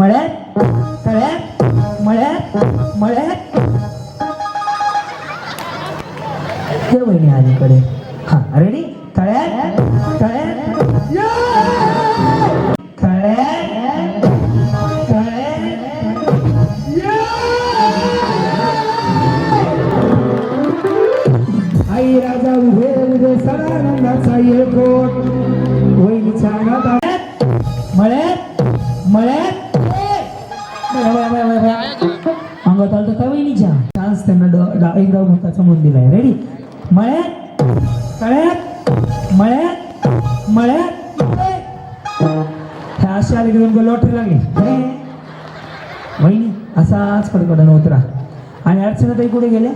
मळ्यात तळ्यात मळ्यात मळ्यात. हे आलीकडे. रेडी मळ्यात तळ्यात मळ्यात मळ्यात ह्या अशी आले घेऊन लॉटरी लागली बहिणी असाच कडकडन उतरा आणि अर्चनाताई कुठे गेल्या?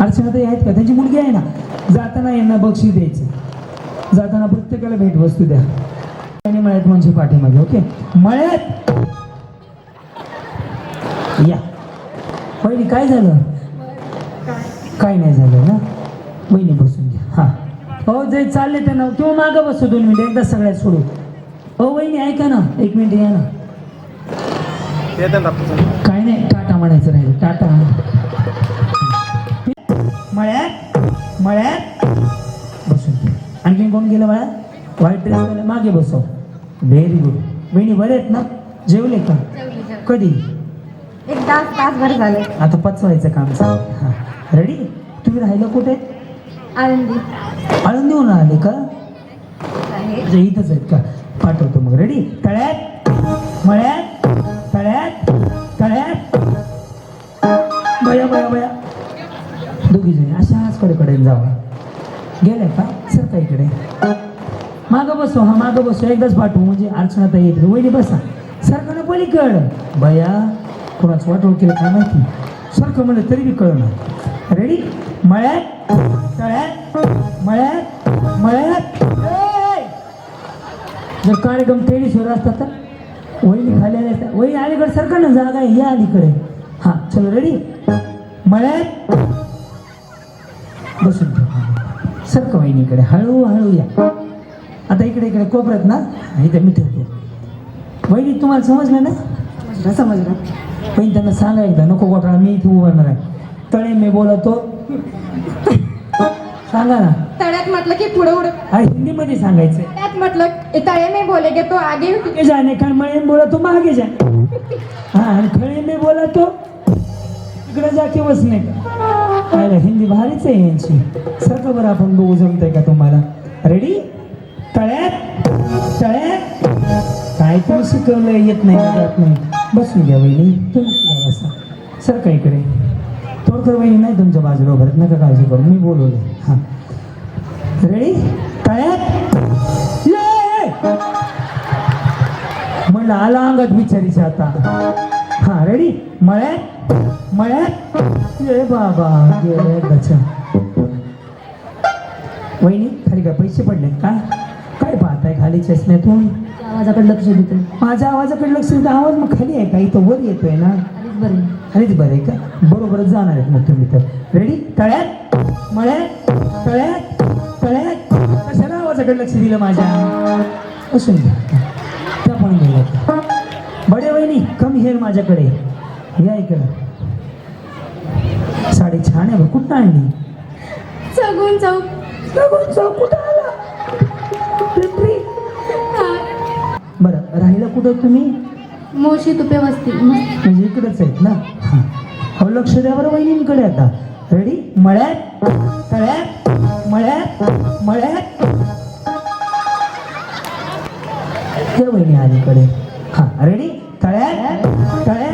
अर्चनाताई आहेत का? त्यांची मुलगी आहे ना? जाताना यांना बक्षीस द्यायचं. जाताना प्रत्येकाला भेट वस्तू द्या. आणि मळ्यात म्हणजे पाठीमागे ओके? मळ्यात. या. वहिनी काय झालं? काय नाही झालं ना? वहिनी बसून घ्या. हा. हो जे चालले त्यांना किंवा मागं बसू दोन मिनिट एकदा सगळ्यात सोडू. हो वहिनी ऐका ना. एक मिनिट या ना. काय नाही टाटा म्हणायचं राहिलं. टाटा. मळ्यात मळ्यात. बसून घे. आणखीन कोण गेलं बाळा? व्हाईट ड्रेस वाले मागे बसव. व्हेरी गुड बहिणी बरे आहेत ना? जेवले का? कधी? एक तास तासभर झाले. आता पचवायचं काम. चालू. हां. रेडी तुम्ही राहिलं कुठे? आनंदी आळंदीहून आले का? म्हणजे इथंच आहेत का? पाठवतो मग. रेडी तळ्यात मळ्यात तळ्यात तळ्यात. बया बया बया. दोघी जणी. अशाच कडे जावा. गेल्या का? सर का इकडे. मागं बसो हा मागं बसो. एकदाच पाठवू. म्हणजे अर्चनाता येत वहिनी बसा. सारखं ना पलीकड बया कोणाचं वाटोळ केलं काय माहिती? सारखं म्हणलं तरी बी कळणार रेडी? मळ्यात तळ्यात मळ्यात मळ्यात! जर कार्यक्रम टेनिसवर असतात तर? वहिनी खाली आल्या वहिनी अलीकडे सरकार ना जागा आहे या अलीकडे. हा चलो रेडी? मळ्यात बसून सरक वहिनीकडे हळूहळू या. आता इकडे इकडे कोपऱ्यात ना? इथे मी ठेवतो. वहिनी तुम्हाला समजलं ना? समजलं समजलं. वहिनी त्यांना सांगा एकदा. नको गोठाळा मी इथे उभारणार आहे. तळे मी बोलतो. सांगा ना. तळ्यात म्हटलं की पुढे उडे हा हिंदीमध्ये सांगायचं त्यात म्हटलं "ए, तळे में बोलेगे तो आगे आगे जाने का मळे बोला तो मागे जा. हा आणि खळे मी बोला तो इकडे जाके बसणे का पाहिलं हिंदी भारीच आहे यांची. सारखं बरं आपण बघू जमतंय का तुम्हाला. रेडी तळ्यात तळ्यात. काय तुम्ही शिकवलं येत नाही जात नाही. बसून घ्या वहिनी. तुम्ही बसा. सर का इकडे. थोडकर वहिनी नाही तुमच्या बाजूला भरत नका काळजी करू. मी बोलवले. हां. रेडी तळ्यात ये! म्हणलं आला अंगात बिचारीच्या आता. हा रेडी मळ्यात? मळ्यात? ये बाबा गेले गचा वहिनी खाली काय पैसे पडले का? काय पाहताय खाली चष्म्यातून? आवाजाकडे लक्ष देतो माझ्या आवाजाकडे लक्ष देता आवाज मग खाली आहे का? इथं वर येतोय ना. बरे खालीच बरं आहे का? बरोबरच जाणार आहेत मग तुम्ही तर. रेडी तळ्यात? मळ्यात? तळ्यात? तळ्यात? कशाला आवाजाकडे लक्ष दिलं माझ्या? असून त्या पण गेल्या बडे वहिनी कम हेर माझ्याकडे. या इकडं. साडी छान आहे बरं कुठं आणली सगून चौक. बघून जाऊ कुठं आला. बरं राहिलं कुठं तुम्ही? मोशी तुपे वस्ती. म्हणजे इकडेच आहेत ना? हो लक्ष द्या बरं वहिनींकडे आता. रेडी मळ्यात तळ्यात मळ्यात मळ्यात. हे वहिनी अलीकडे हा रेडी तळ्यात तळ्यात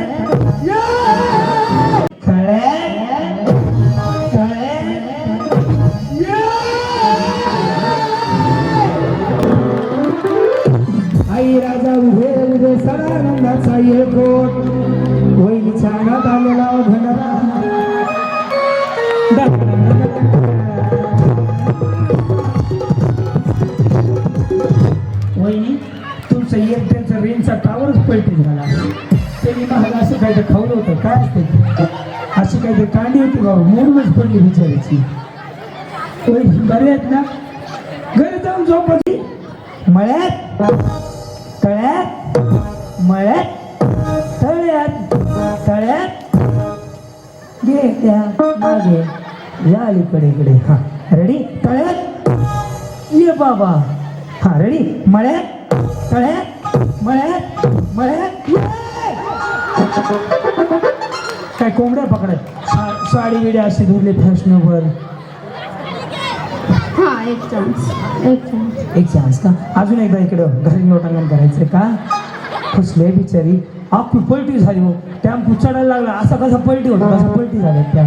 काही खाऊन होतं काय असते? अशी काही तरी कांडी होती बाबा. मोडूनच पडली बिचारायची बरे आहेत ना? घरी जाऊन झोपायची मळ्यात? तळ्यात? मळ्यात? तळ्यात? तळ्यात? घे त्या मागे. या अलीकडे इकडे. हा. रेडी तळ्यात? ये बाबा. हा रेडी मळ्यात? तळ्यात? मळ्यात? मळ्यात? काय कोंबड्या पकडत साडी बिडी अशी धुरली फॅशनेबल. हा एक चान्स एक चान्स एक चान्स का? अजून एकदा इकडं घरी लोटांगण करायचं का? फसले बिचारी. आपली पलटी झाली हो. टॅम्पू चढायला लागला. असा कसा पलटी होतो कसा पलटी झाल्या त्या.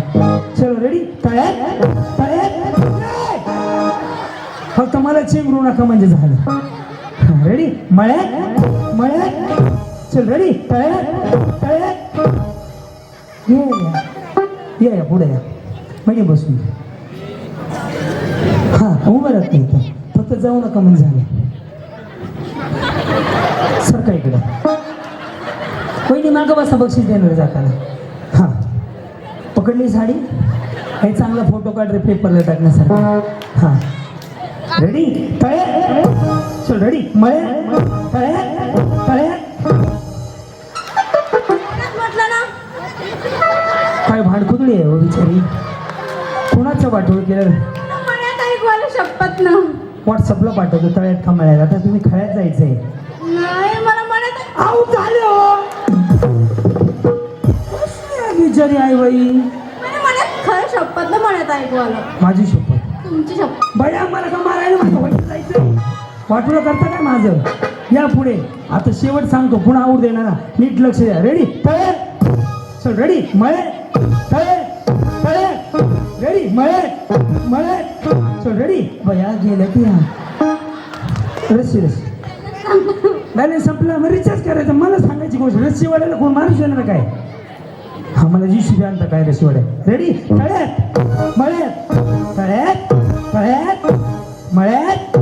चल रेडी तळ्यात तळ्यात फक्त मला चिंगरू नका म्हणजे झालं. रेडी मळ्यात? मळ्यात? चल रेडी तळ्यात तळ्यात ये या. या या पुढे या. म्हणजे बसून. हां उभं राहत नाही इथं. फक्त जाऊ नका म्हणजे झालं. सरका इकडं? पहिली मागं बसा बक्षीस देणार जाताना. हां. पकडली साडी. काही चांगला फोटो काढ रे पेपरला टाकण्यासारखा. हां. रेडी तळे चल रेडी मळे. तळ्या तळ्या काय भांडकुदळी आहे हो बिचारी. कोणाचं पाठवलं केलं आलं शपथ ना? व्हॉट्सअपला पाठवतो तळ्यात का मळ्यात आता तुम्ही खळ्यात जायचंय. नाही मला मळ्यात आऊ झाले हो. कसली आहे बिचारी आई बाई मळ्यात खरं शपथ ना मळ्यात ऐकू आलं माझी शपथ. तुमची शपथ. बया मला का मारायला माझं वाटलं जायचं वाटलं करता काय माझं? या पुढे. आता शेवट सांगतो पुन्हा आवड देणारा. नीट लक्ष द्या. रेडी तळे चल रेडी मळे रेडी मळे मळे सो रेडी बया गेलं की हा रस्सी रस्सी बॅलन्स संपला मग रिचार्ज करायचं मला सांगायची गोष्ट रस्सी कोण माणूस येणार काय हा मला जी शिबी आणता काय रस्सी रेडी तळ्यात मळ्यात तळ्यात तळ्यात मळ्यात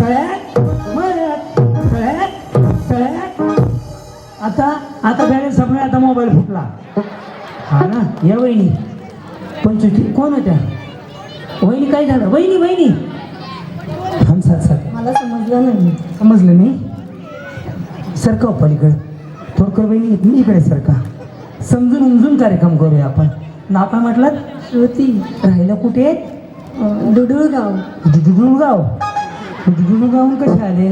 तळ्यात मळ्यात तळ्यात तळ्यात आता आता बॅलन्स संपला आता मोबाईल फुटला हा ना या वहिनी. पंचवीस कोण होत्या? वहिनी काय झालं? वहिनी वहिनी. मला समजलं नाही. समजलं नाही सरका हो पलीकडे. थोडकर वहिनी मी इकडे सरका. समजून उमजून कार्यक्रम करूया आपण. नाता म्हटलं श्रुती. राहिलं कुठे? दुडुळगाव दुडुळगाव दुडुळगावून कसे आले?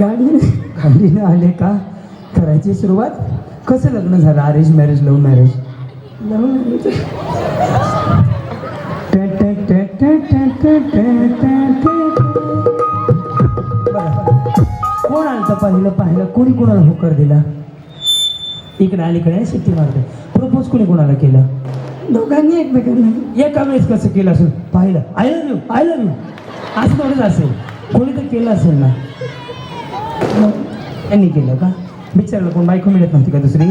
गाडी गाडीने आले का? करायची सुरुवात? कसं लग्न झालं? अरेंज मॅरेज लव्ह मॅरेज कोण आलं पाहिलं पाहिलं? कोणी कोणाला होकर दिला? इकडे अलीकडे शिट्टी मारते. प्रपोज कोणी कोणाला केलं? दोघांनी एकमेकांना एका वेळेस कसं केलं असेल? पाहिलं. I love you I love you असं थोडंच असेल. कोणी तर केलं असेल ना? मग त्यांनी केलं का? बिचारलं कोण बायको मिळत नव्हती का दुसरी?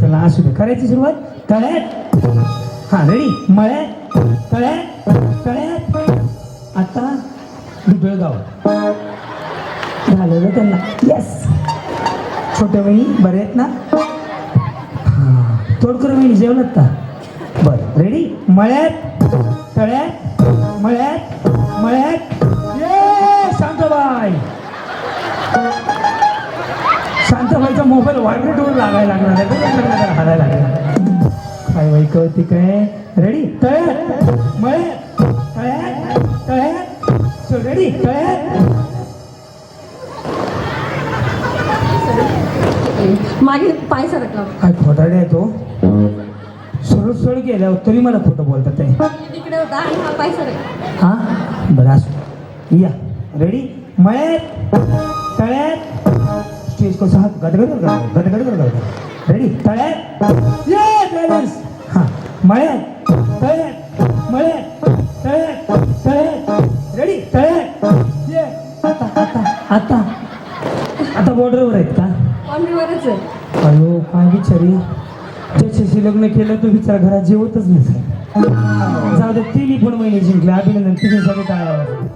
चला असू दे. करायची सुरुवात? तळ्यात. हा रेडी मळ्यात. तळ्यात. तळ्यात. आता दुधळगाव झालेलं त्यांना. येस छोट्या बहिणी बरे आहेत ना? तोडकर बहिणी जेवलात का बर. रेडी मळ्यात. तळ्यात. मळ्यात. मळ्यात. ये शांताबाई. शांताबाईचा मोबाईल व्हायब्रेटवर लागायला लागणार आहे. हाडायला लागला. काय बाई कळते काय रेडी तळ्यात मळ्यात तळ्यात तळ्यात चल रेडी तळ्यात मागे पाय सरकला. काय खोटाडे आहे तो? सरळ सरळ गेल्यावर तरी मला खोटं बोलतात आहे तिकडे होता आणि हा पाय सरकला. हा? बरं असू या. रेडी मळ्यात तळ्यात स्टेज कसं हात गडगड गडगड गडगड गडगड रेडी तळ्यात ये बॅलन्स हा मळ्यात तळ्यात मळ्यात तळ्यात तळ्यात रेडी तळ्यात ये आता आता आता। आता बॉर्डरवर आहेत का? कॉन्ट्रीवरच आहे. अयो काय बिचारी? ज्याच्याशी लग्न केलं तो बिचारा घरात जेवतच नसेल जाऊ दे तिन्ही पण महिने जिंकले. अभिनंदन तिने सगळे वाजवल्या.